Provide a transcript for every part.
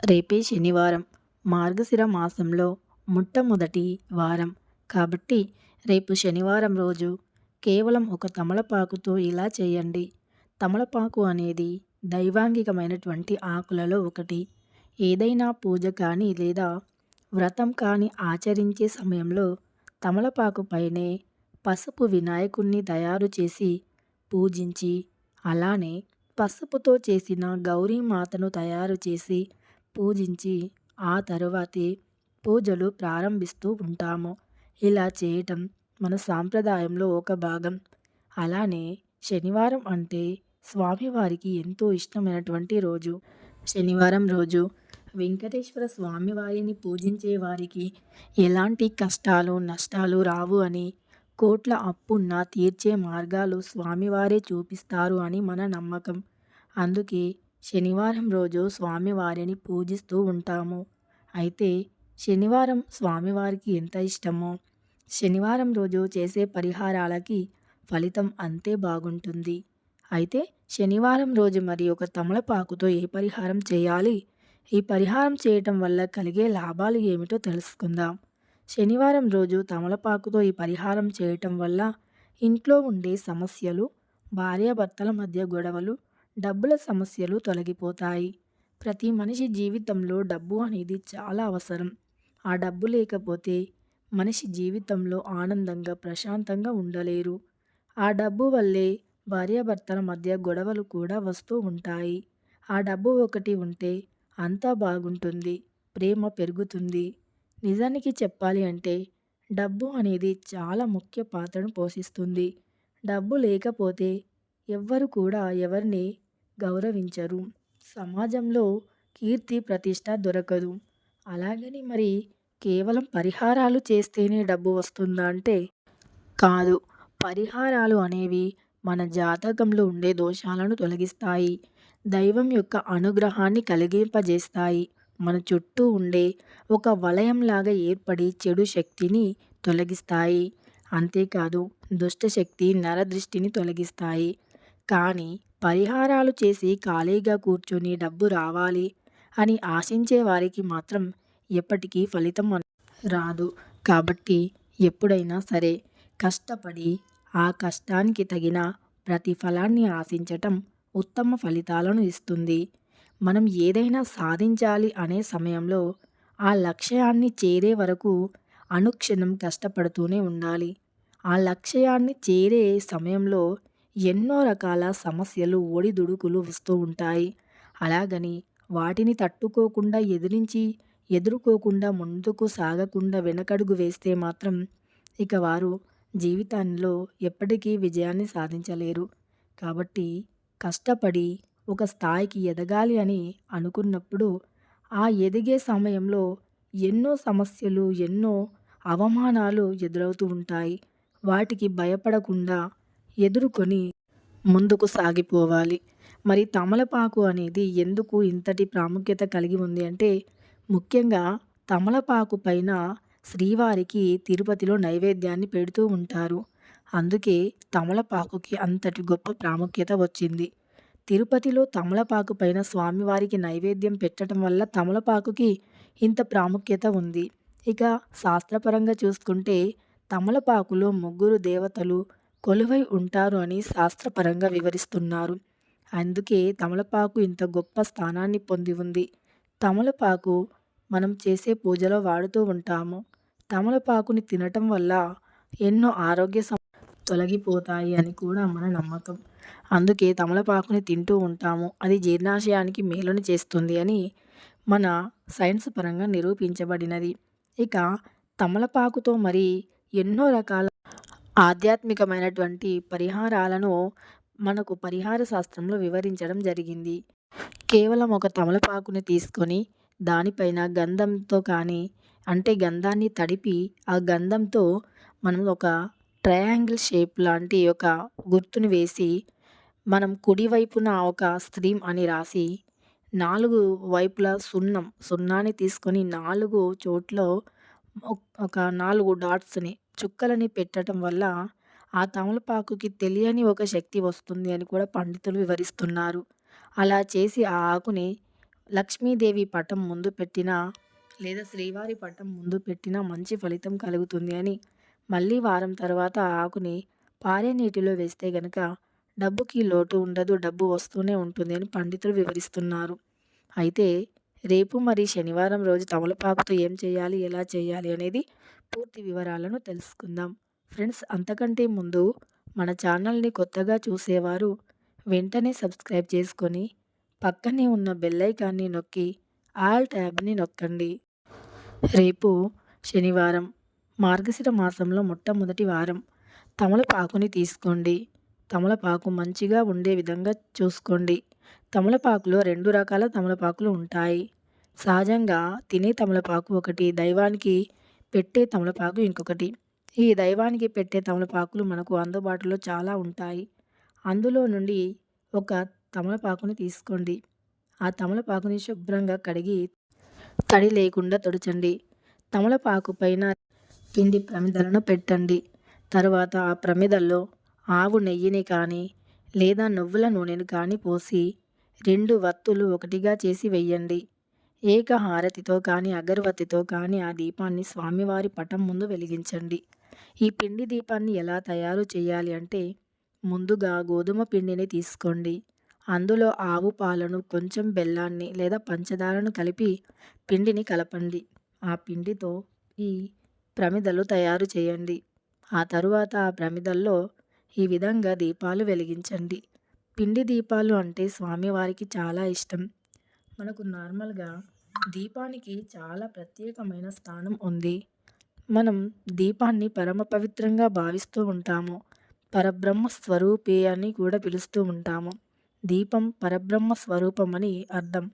రేపే శనివారం మార్గశిర మాసంలో మొట్టమొదటి వారం. కాబట్టి రేపు శనివారం రోజు కేవలం ఒక తమలపాకుతో ఇలా చేయండి. తమలపాకు అనేది దైవాంగికమైనటువంటి ఆకులలో ఒకటి. ఏదైనా పూజ కానీ లేదా వ్రతం కానీ ఆచరించే సమయంలో తమలపాకు పైనే పసుపు వినాయకుణ్ణి తయారు చేసి పూజించి అలానే పసుపుతో చేసిన గౌరీమాతను తయారు చేసి పూజించి ఆ తరువాతే పూజలు ప్రారంభిస్తూ ఉంటాము. ఇలా చేయటం మన సాంప్రదాయంలో ఒక భాగం. అలానే శనివారం అంటే స్వామివారికి ఎంతో ఇష్టమైనటువంటి రోజు. శనివారం రోజు వెంకటేశ్వర స్వామివారిని పూజించే వారికి ఎలాంటి కష్టాలు నష్టాలు రావు అని కోట్ల అప్పున్న తీర్చే మార్గాలు స్వామివారే చూపిస్తారు అని మన నమ్మకం. అందుకే శనివారం రోజు స్వామివారిని పూజిస్తూ ఉంటాము. అయితే శనివారం స్వామివారికి ఎంత ఇష్టమో శనివారం రోజు చేసే పరిహారాలకి ఫలితం అంతే బాగుంటుంది. అయితే శనివారం రోజు మరి ఒక తమలపాకుతో ఏ పరిహారం చేయాలి? ఈ పరిహారం చేయటం వల్ల కలిగే లాభాలు ఏమిటో తెలుసుకుందాం. శనివారం రోజు తమలపాకుతో ఈ పరిహారం చేయటం వల్ల ఇంట్లో ఉండే సమస్యలు భార్యాభర్తల మధ్య గొడవలు డబ్బుల సమస్యలు తొలగిపోతాయి. ప్రతి మనిషి జీవితంలో డబ్బు అనేది చాలా అవసరం. ఆ డబ్బు లేకపోతే మనిషి జీవితంలో ఆనందంగా ప్రశాంతంగా ఉండలేరు. ఆ డబ్బు వల్లే భార్యాభర్తల మధ్య గొడవలు కూడా వస్తూ ఉంటాయి. ఆ డబ్బు ఒకటి ఉంటే అంతా బాగుంటుంది ప్రేమ పెరుగుతుంది. నిజానికి చెప్పాలి అంటే డబ్బు అనేది చాలా ముఖ్య పాత్రను పోషిస్తుంది. డబ్బు లేకపోతే ఎవ్వరు కూడా ఎవరిని గౌరవించరు. సమాజంలో కీర్తి ప్రతిష్ట దొరకదు. అలాగని మరి కేవలం పరిహారాలు చేస్తేనే డబ్బు వస్తుందా అంటే కాదు. పరిహారాలు అనేవి మన జాతకంలో ఉండే దోషాలను తొలగిస్తాయి. దైవం యొక్క అనుగ్రహాన్ని కలిగింపజేస్తాయి. మన చుట్టూ ఉండే ఒక వలయంలాగా ఏర్పడి చెడు శక్తిని తొలగిస్తాయి. అంతేకాదు దుష్టశక్తి నరదృష్టిని తొలగిస్తాయి. కానీ పరిహారాలు చేసి ఖాళీగా కూర్చొని డబ్బు రావాలి అని ఆశించే వారికి మాత్రం ఎప్పటికీ ఫలితం రాదు. కాబట్టి ఎప్పుడైనా సరే కష్టపడి ఆ కష్టానికి తగిన ప్రతిఫలాన్ని ఆశించటం ఉత్తమ ఫలితాలను ఇస్తుంది. మనం ఏదైనా సాధించాలి అనే సమయంలో ఆ లక్ష్యాన్ని చేరే వరకు అనుక్షణం కష్టపడుతూనే ఉండాలి. ఆ లక్ష్యాన్ని చేరే సమయంలో ఎన్నో రకాల సమస్యలు ఒడిదుడుకులు వస్తూ ఉంటాయి. అలాగని వాటిని తట్టుకోకుండా ఎదిరించి ఎదుర్కోకుండా ముందుకు సాగకుండా వెనకడుగు వేస్తే మాత్రం ఇక వారు జీవితంలో ఎప్పటికీ విజయాన్ని సాధించలేరు. కాబట్టి కష్టపడి ఒక స్థాయికి ఎదగాలి అని అనుకున్నప్పుడు ఆ ఎదిగే సమయంలో ఎన్నో సమస్యలు ఎన్నో అవమానాలు ఎదురవుతూ ఉంటాయి. వాటికి భయపడకుండా ఎదుర్కొని ముందుకు సాగిపోవాలి. మరి తమలపాకు అనేది ఎందుకు ఇంతటి ప్రాముఖ్యత కలిగి ఉంది అంటే ముఖ్యంగా తమలపాకు పైన శ్రీవారికి తిరుపతిలో నైవేద్యాన్ని పెడుతూ ఉంటారు. అందుకే తమలపాకుకి అంతటి గొప్ప ప్రాముఖ్యత వచ్చింది. తిరుపతిలో తమలపాకు పైన స్వామివారికి నైవేద్యం పెట్టడం వల్ల తమలపాకుకి ఇంత ప్రాముఖ్యత ఉంది. ఇక శాస్త్రపరంగా చూసుకుంటే తమలపాకులో ముగ్గురు దేవతలు కొలువై ఉంటారు అని శాస్త్రపరంగా వివరిస్తున్నారు. అందుకే తమలపాకు ఇంత గొప్ప స్థానాన్ని పొంది ఉంది. తమలపాకు మనం చేసే పూజలో వాడుతూ ఉంటాము. తమలపాకుని తినటం వల్ల ఎన్నో ఆరోగ్య సమ తొలగిపోతాయి అని కూడా మన నమ్మకం. అందుకే తమలపాకుని తింటూ ఉంటాము. అది జీర్ణాశయానికి మేలుని చేస్తుంది అని మన సైన్స్ పరంగా నిరూపించబడినది. ఇక తమలపాకుతో మరి ఎన్నో రకాల ఆధ్యాత్మికమైనటువంటి పరిహారాలను మనకు పరిహార శాస్త్రంలో వివరించడం జరిగింది. కేవలం ఒక తమలపాకుని తీసుకొని దానిపైన గంధంతో కానీ అంటే గంధాన్ని తడిపి ఆ గంధంతో మనం ఒక ట్రయాంగిల్ షేప్ లాంటి ఒక గుర్తును వేసి మనం కుడివైపున ఒక స్త్రీమ్ అని రాసి నాలుగు వైపులా సున్నం సున్నాన్ని తీసుకొని నాలుగు చోట్ల ఒక నాలుగు డాట్స్ని చుక్కలని పెట్టడం వల్ల ఆ తమలపాకుకి తెలియని ఒక శక్తి వస్తుంది అని కూడా పండితులు వివరిస్తున్నారు. అలా చేసి ఆ ఆకుని లక్ష్మీదేవి పటం ముందు పెట్టినా లేదా శ్రీవారి పటం ముందు పెట్టినా మంచి ఫలితం కలుగుతుంది అని మళ్ళీ వారం తర్వాత ఆ ఆకుని పారే నీటిలో వేస్తే గనక డబ్బుకి లోటు ఉండదు డబ్బు వస్తూనే ఉంటుంది అని పండితులు వివరిస్తున్నారు. అయితే రేపు మరి శనివారం రోజు తమలపాకుతో ఏం చేయాలి ఎలా చేయాలి అనేది పూర్తి వివరాలను తెలుసుకుందాం. ఫ్రెండ్స్ అంతకంటే ముందు మన ఛానల్ని కొత్తగా చూసేవారు వెంటనే సబ్స్క్రైబ్ చేసుకొని పక్కనే ఉన్న బెల్లైకాన్ని నొక్కి ఆల్ ట్యాబ్ని నొక్కండి. రేపు శనివారం మార్గశిర మాసంలో మొట్టమొదటి వారం. తమలపాకుని తీసుకోండి. తమలపాకు మంచిగా ఉండే విధంగా చూసుకోండి. తమలపాకులో రెండు రకాల తమలపాకులు ఉంటాయి. సహజంగా తినే తమలపాకు ఒకటి దైవానికి పెట్టే తమలపాకు ఇంకొకటి. ఈ దైవానికి పెట్టే తమలపాకులు మనకు అందుబాటులో చాలా ఉంటాయి. అందులో నుండి ఒక తమలపాకుని తీసుకోండి. ఆ తమలపాకుని శుభ్రంగా కడిగి తడి లేకుండా తుడచండి. తమలపాకు పైన పిండి ప్రమిదలను పెట్టండి. తర్వాత ఆ ప్రమిదల్లో ఆవు నెయ్యిని కానీ లేదా నువ్వుల నూనెను కానీ పోసి రెండు వత్తులు ఒకటిగా చేసి వెయ్యండి. ఏక హారతితో కానీ అగరవత్తితో కానీ ఆ దీపాన్ని స్వామివారి పటం ముందు వెలిగించండి. ఈ పిండి దీపాన్ని ఎలా తయారు చేయాలి అంటే ముందుగా గోధుమ పిండిని తీసుకోండి. అందులో ఆవు పాలను కొంచెం బెల్లాన్ని లేదా పంచదారను కలిపి పిండిని కలపండి. ఆ పిండితో ఈ ప్రమిదలు తయారు చేయండి. ఆ తరువాత ఆ ప్రమిదల్లో ఈ విధంగా దీపాలు వెలిగించండి. పిండి దీపాలు అంటే స్వామివారికి చాలా ఇష్టం. మనకు నార్మల్గా దీపానికి చాలా ప్రత్యేకమైన స్థానం ఉంది. మనం దీపాన్ని పరమ పవిత్రంగా భావిస్తూ ఉంటాము. పరబ్రహ్మ స్వరూపే అని కూడా పిలుస్తూ ఉంటాము. దీపం పరబ్రహ్మ స్వరూపం అని అర్థం.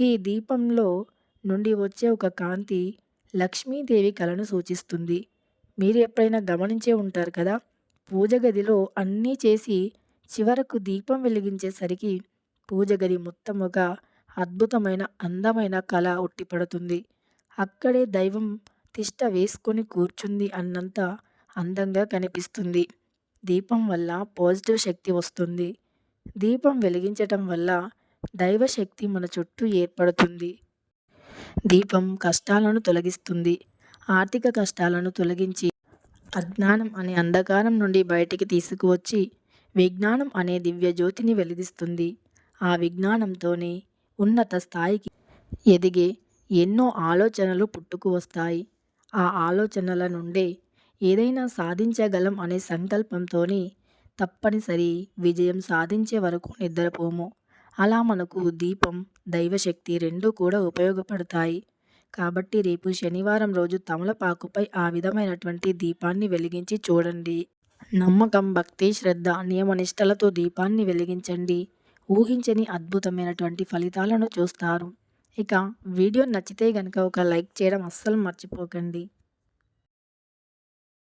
ఈ దీపంలో నుండి వచ్చే ఒక కాంతి లక్ష్మీదేవి కళను సూచిస్తుంది. మీరు ఎప్పుడైనా గమనించే ఉంటారు కదా? పూజ గదిలో అన్నీ చేసి చివరకు దీపం వెలిగించేసరికి పూజ గది మొత్తం ఒక అద్భుతమైన అందమైన కళ ఉట్టిపడుతుంది. అక్కడే దైవం తిష్ట వేసుకొని కూర్చుంది అన్నంత అందంగా కనిపిస్తుంది. దీపం వల్ల పాజిటివ్ శక్తి వస్తుంది. దీపం వెలిగించటం వల్ల దైవశక్తి మన చుట్టూ ఏర్పడుతుంది. దీపం కష్టాలను తొలగిస్తుంది. ఆర్థిక కష్టాలను తొలగించి అజ్ఞానం అనే అంధకారం నుండి బయటికి తీసుకువచ్చి విజ్ఞానం అనే దివ్య జ్యోతిని వెలిగిస్తుంది ఆ విజ్ఞానంతోనే ఉన్నత స్థాయికి ఎదిగే ఎన్నో ఆలోచనలు పుట్టుకు వస్తాయి. ఆ ఆలోచనల నుండే ఏదైనా సాధించగలం అనే సంకల్పంతోనే తప్పనిసరి విజయం సాధించే వరకు నిద్రపోము. అలా మనకు దీపం దైవశక్తి రెండూ కూడా ఉపయోగపడతాయి. కాబట్టి రేపు శనివారం రోజు తమలపాకుపై ఆ విధమైనటువంటి దీపాన్ని వెలిగించి చూడండి. నమ్మకం భక్తి శ్రద్ధ నియమనిష్టలతో దీపాన్ని వెలిగించండి. ఊహించని అద్భుతమైనటువంటి ఫలితాలను చూస్తారు. ఇక వీడియో నచ్చితే కనుక ఒక లైక్ చేయడం అస్సలు మర్చిపోకండి.